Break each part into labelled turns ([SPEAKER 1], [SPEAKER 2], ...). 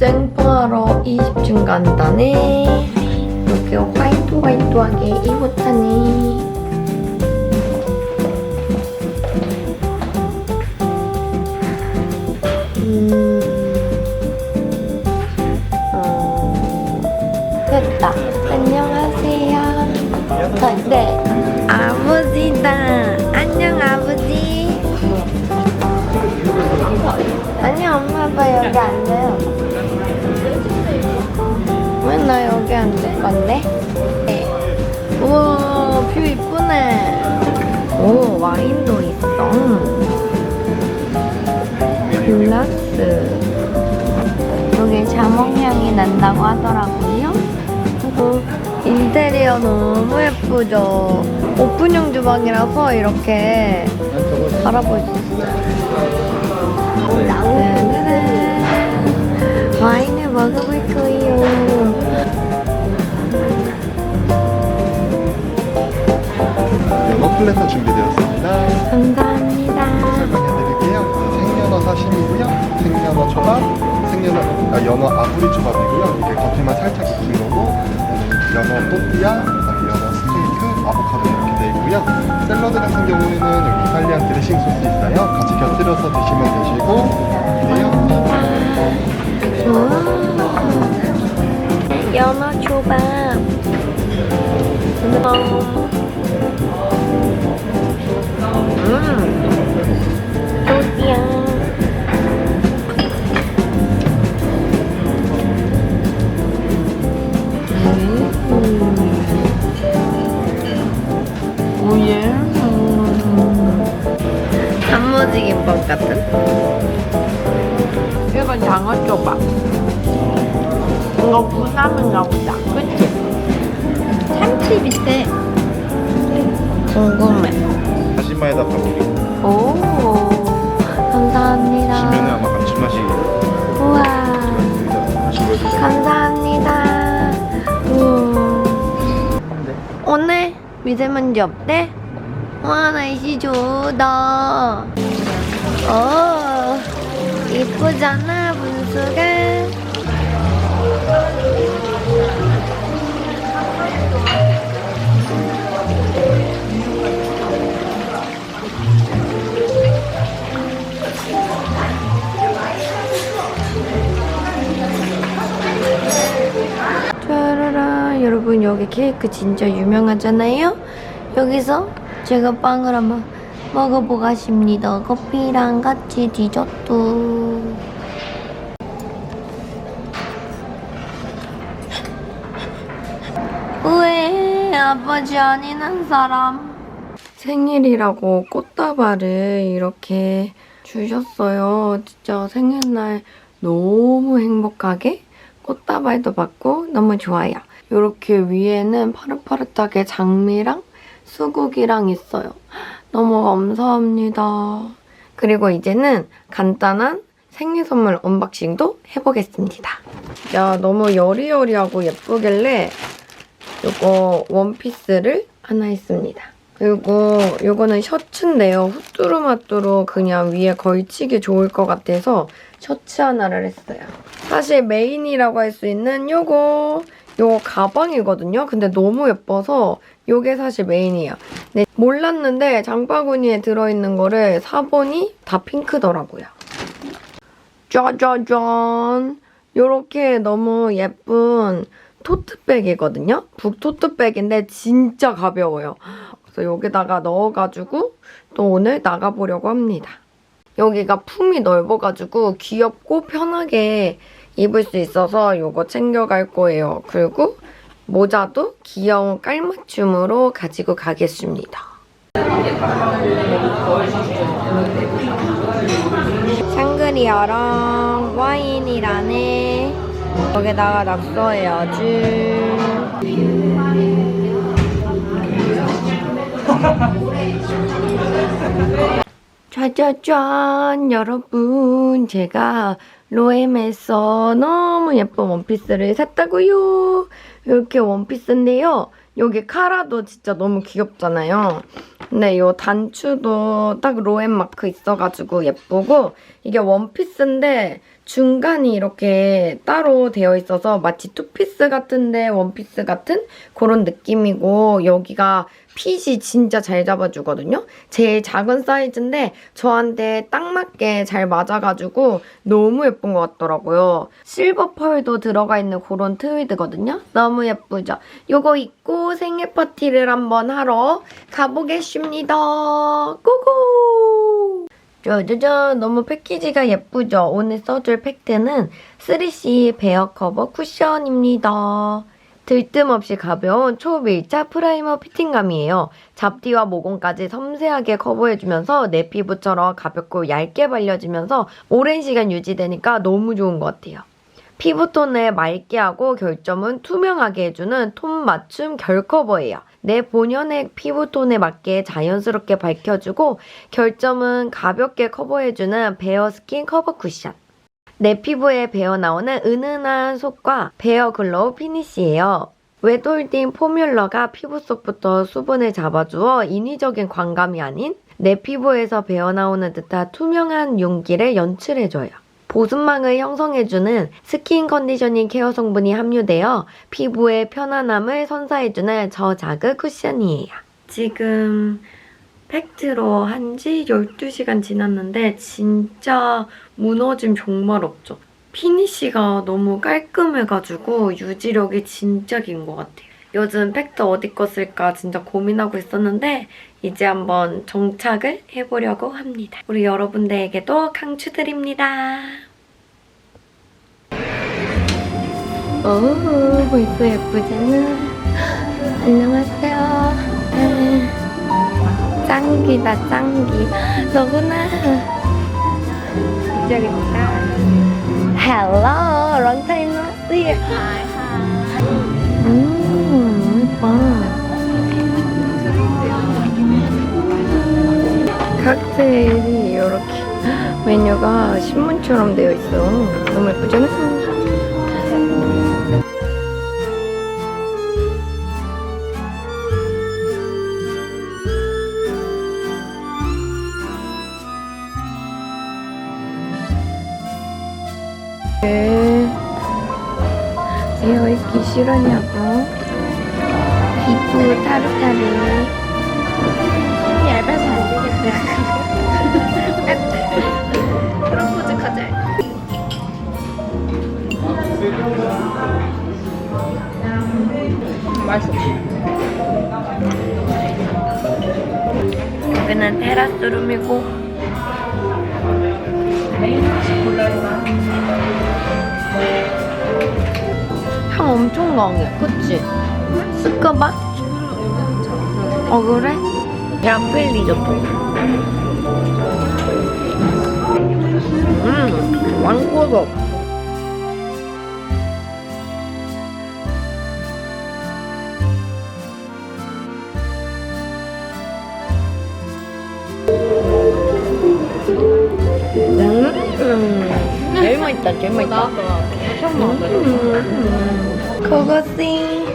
[SPEAKER 1] 생파러 20층 간다네. 이렇게 화이트 화이트하게 입었다네. 음, 어, 됐다. 안녕하세요. 아, 네. 아버지다. 안녕, 아버지. 아니, 엄마 아빠 여기 앉아요. 왜나 여기 앉을 건데? 네. 우와, 뷰 이쁘네. 오, 와인도 있어. 글라스. 여기 자몽향이 난다고 하더라고요. 그리고 인테리어 너무 예쁘죠? 오픈형 주방이라서 이렇게 바라볼 수 있어요. 짜
[SPEAKER 2] 연어 아구리 초밥이고요. 이게 겉에만 살짝 익힌 거고 음, 연어 또띠아, 그다음에 연어 스테이크, 아보카도 이렇게 돼 있고요. 샐러드 같은 경우에는 이탈리안 드레싱 소스 있어요. 같이 곁들여서 드시면 되시고
[SPEAKER 1] 이건 장어 초밥. 이거 부담인가 보다. 그치? 참치 비슷해. 궁금해.
[SPEAKER 2] 다시마에다 밥을
[SPEAKER 1] 오. 감사합니다.
[SPEAKER 2] 아마 감칠맛이
[SPEAKER 1] 우와. 감사합니다. 우와. 오늘 미세먼지 없대? 와, 날씨 좋다. 어, 이쁘잖아, 분수가. 짜라라 여러분 여기 케이크 진짜 유명하잖아요 여기서 제가 빵을 한번 먹어보겠습니다 커피랑 같이 디저트 왜 아버지 한 사람 생일이라고 꽃다발을 이렇게 주셨어요 진짜 생일날 너무 행복하게 꽃다발도 받고 너무 좋아요. 이렇게 위에는 파릇파릇하게 장미랑 수국이랑 있어요. 너무 감사합니다. 그리고 이제는 간단한 생일 선물 언박싱도 해보겠습니다. 야, 너무 여리여리하고 예쁘길래 이거 원피스를 하나 했습니다. 그리고 이거는 셔츠인데요. 후뚜루마뚜루 그냥 위에 걸치기 좋을 것 같아서 셔츠 하나를 했어요. 사실 메인이라고 할 수 있는 요거 요거 가방이거든요. 근데 너무 예뻐서 요게 사실 메인이에요. 근데 몰랐는데 장바구니에 들어있는 거를 사보니 다 핑크더라고요. 짜자잔 요렇게 너무 예쁜 토트백이거든요. 북토트백인데 진짜 가벼워요. 그래서 여기다가 넣어가지고 또 오늘 나가보려고 합니다. 여기가 품이 넓어가지고 귀엽고 편하게 입을 수 있어서 이거 챙겨갈 거예요. 그리고 모자도 귀여운 깔맞춤으로 가지고 가겠습니다. 샹그리아랑 와인이라네. 여기다가 낙서해야지. 짜자잔 여러분 제가 로엠에서 너무 예쁜 원피스를 샀다고요. 이렇게 원피스인데요. 여기 카라도 진짜 너무 귀엽잖아요. 근데 이 단추도 딱 로엠 마크 있어가지고 예쁘고 이게 원피스인데 중간이 이렇게 따로 되어 있어서 마치 투피스 같은데 원피스 같은 그런 느낌이고 여기가 핏이 진짜 잘 잡아주거든요. 제일 작은 사이즈인데 저한테 딱 맞게 잘 맞아가지고 너무 예쁜 것 같더라고요. 실버 펄도 들어가 있는 그런 트위드거든요. 너무 예쁘죠? 요거 입고 생일 파티를 한번 하러 가보겠습니다. 고고! 짜자잔 너무 패키지가 예쁘죠? 오늘 써줄 팩트는 3C 베어 커버 쿠션입니다. 들뜸없이 가벼운 초밀착 프라이머 피팅감이에요. 잡티와 모공까지 섬세하게 커버해주면서 내 피부처럼 가볍고 얇게 발려지면서 오랜 시간 유지되니까 너무 좋은 것 같아요. 피부톤을 맑게 하고 결점은 투명하게 해주는 톤 맞춤 결 커버예요. 내 본연의 피부톤에 맞게 자연스럽게 밝혀주고 결점은 가볍게 커버해주는 베어 스킨 커버 쿠션. 내 피부에 배어 나오는 은은한 속과 베어 글로우 피니쉬예요. 웨돌딘 포뮬러가 피부 속부터 수분을 잡아주어 인위적인 광감이 아닌 내 피부에서 배어 나오는 듯한 투명한 윤기를 연출해줘요. 보습망을 형성해주는 스킨 컨디셔닝 케어 성분이 함유되어 피부의 편안함을 선사해주는 저자극 쿠션이에요. 지금 팩트로 한 지 12시간 지났는데 진짜 무너짐 정말 없죠. 피니쉬가 너무 깔끔해가지고 유지력이 진짜 긴 것 같아요. 요즘 팩트 어디 거 쓸까 진짜 고민하고 있었는데 이제 한번 정착을 해보려고 합니다. 우리 여러분들에게도 강추드립니다. 오, 벌써 예쁘잖아. 안녕하세요. 네. 짱기다, 짱기. 너구나. 이쪽입니다. Hello, long time no see. 음, 예뻐. 칵테일이 이렇게 메뉴가 신문처럼 되어 있어. 너무 예쁘잖아. 왜 되어 있기 싫으냐고 피부 타르타르 얇아서 안 되겠다 프로포즈 가자 맛있어. 여기는 테라스 룸이고. 향 엄청 강해, 그치? 쓸까봐? 어, 그래? 얌펠 리조또. 음, 왕고석. 음, 음. 제일 맛있다, 제일 맛있다. 음, 고고씨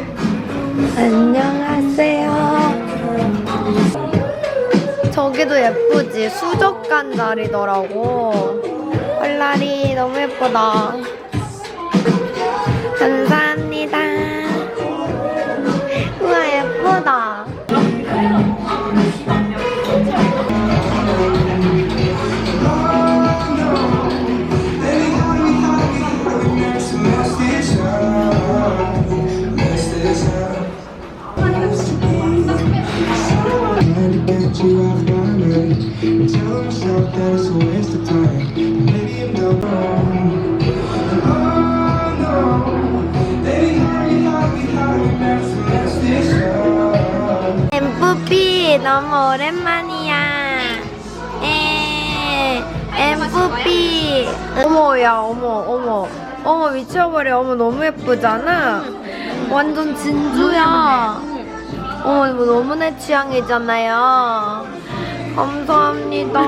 [SPEAKER 1] 안녕하세요 저기도 예쁘지. 수족관 자리더라고. 헐라리 너무 예쁘다. 감사 너무 오랜만이야. 에 엠프피. 어머야 어머 어머 어머 미쳐버려 어머 너무 예쁘잖아. 완전 진주야. 어머 이거 너무 내 취향이잖아요. 감사합니다.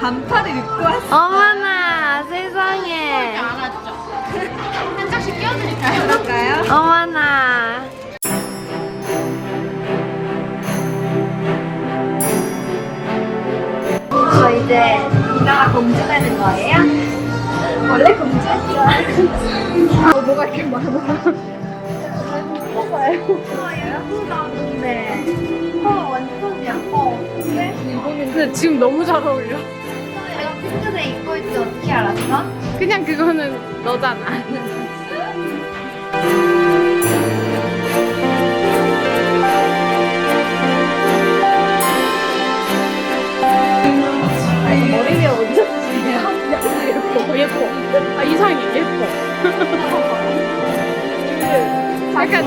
[SPEAKER 3] 반팔을 입고 왔어.
[SPEAKER 1] 어머나 세상에.
[SPEAKER 3] 알았죠? 한 장씩 끼워드릴까요? 그럴까요?
[SPEAKER 1] 어머나. 저 이제 이나가 공주 되는 거예요?
[SPEAKER 3] 원래 공주야. 어, 뭐가 이렇게 많아? 네. 어, 완전?
[SPEAKER 4] 근데 지금 너무 잘 어울려.
[SPEAKER 3] 내가 핑크색 입고 있지 어떻게 알았어?
[SPEAKER 4] 그냥 그거는 너잖아. 예뻐. 아, 이상해, 예뻐. 약간,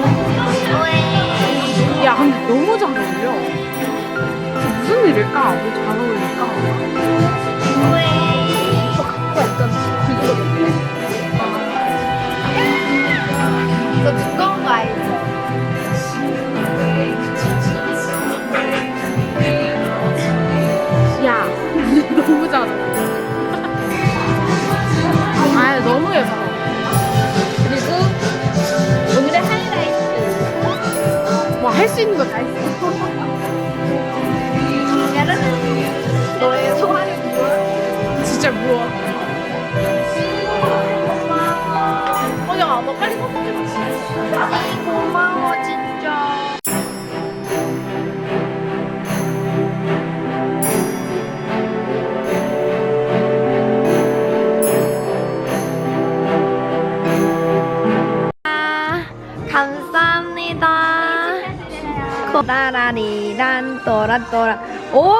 [SPEAKER 4] 야, 근데 너무 잘 어울려. 무슨 일일까? 뭐 잘 어울릴까? 진짜 무어. 어, 야, 너 빨리 마.
[SPEAKER 3] 고마워 진짜.
[SPEAKER 1] 감사합니다. 코라라리란 또라또라 오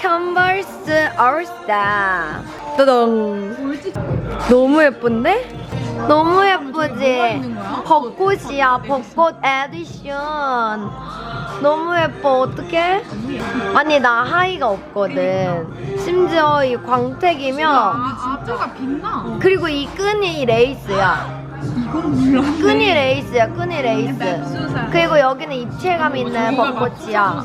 [SPEAKER 1] 컨버스 얼스타 또동 너무 예쁜데? 너무 예쁘지? 벚꽃이야 벚꽃 에디션 너무 예뻐 어떡해? 아니 나 하의가 없거든 심지어 이 광택이면
[SPEAKER 4] 앞에가 빛나.
[SPEAKER 1] 그리고 이 끈이 레이스야 끈이 레이스야 끈이 레이스. 그리고 여기는 입체감 있는 벚꽃이야.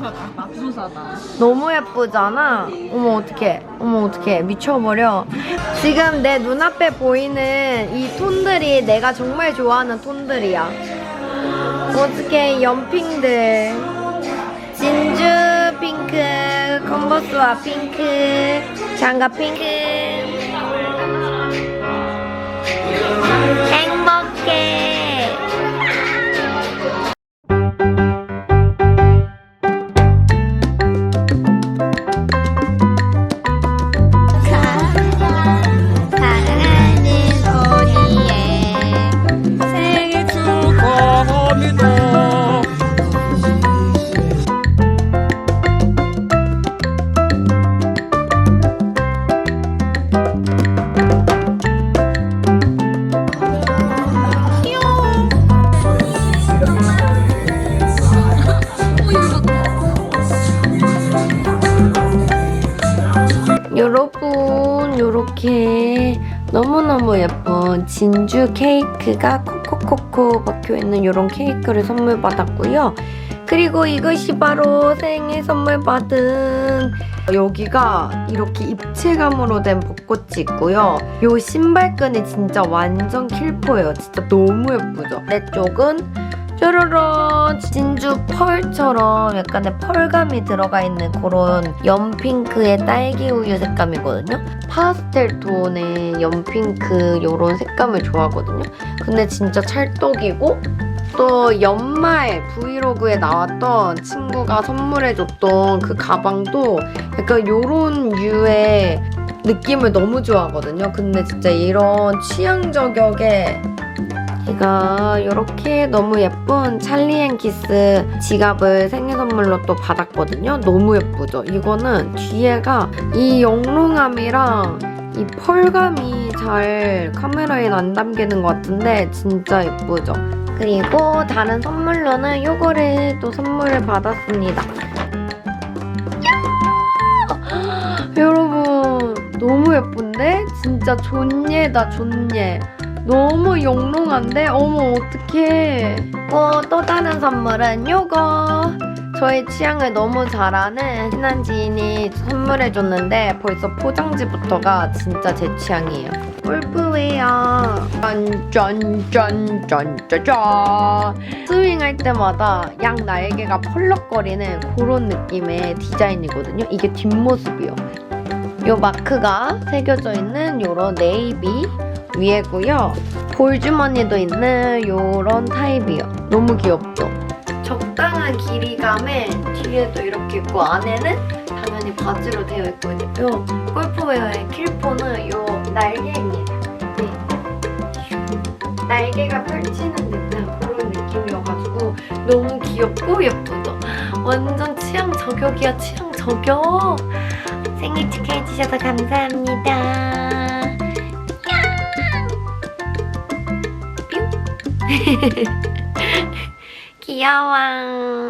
[SPEAKER 1] 너무 예쁘잖아. 어머 어떡해. 어머 어떡해. 미쳐버려. 지금 내 눈앞에 보이는 이 톤들이 내가 정말 좋아하는 톤들이야. 어떡해 연핑들. 진주 핑크 컨버스와 핑크 장갑 핑크 행복 여러분 요렇게. 너무너무 예쁜 진주 케이크가 코코코코 박혀있는 이런 케이크를 선물 받았고요. 그리고 이것이 바로 생일 선물 받은 여기가 이렇게 입체감으로 된 벚꽃이 있고요. 요 신발끈이 진짜 완전 킬포예요. 진짜 너무 예쁘죠? 내 쪽은 뾰로롱 진주 펄처럼 약간의 펄감이 들어가 있는 그런 연핑크의 딸기 우유 색감이거든요. 파스텔 톤의 연핑크 이런 색감을 좋아하거든요. 근데 진짜 찰떡이고 또 연말 브이로그에 나왔던 친구가 선물해줬던 그 가방도 약간 이런 류의 느낌을 너무 좋아하거든요. 근데 진짜 이런 취향 저격의 제가 이렇게 너무 예쁜 찰리앤키스 지갑을 생일 선물로 또 받았거든요. 너무 예쁘죠? 이거는 뒤에가 이 영롱함이랑 이 펄감이 잘 카메라에 안 담기는 것 같은데 진짜 예쁘죠? 그리고 다른 선물로는 요거를 또 선물을 받았습니다. 여러분 너무 예쁜데? 진짜 존예다 존예. 너무 영롱한데? 어머 어떡해. 어, 또 다른 선물은 요거. 저의 취향을 너무 잘 아는 친한 지인이 선물해줬는데 벌써 포장지부터가 진짜 제 취향이에요. 골프웨어. 짠짠짠짠짜잔 스윙할 때마다 양 날개가 펄럭거리는 그런 느낌의 디자인이거든요. 이게 뒷모습이요. 요 마크가 새겨져 있는 요런 네이비 위에고요. 볼주머니도 있는 요런 타입이요. 너무 귀엽죠? 적당한 길이감에 뒤에도 이렇게 있고 안에는 당연히 바지로 되어 있거든요. 골프웨어의 킬포는 요 날개입니다. 네. 날개가 펼치는 듯한 그런 느낌이어가지고 너무 귀엽고 예쁘죠? 완전 취향 저격이야, 취향 저격! 생일 축하해주셔서 감사합니다. 귀여워.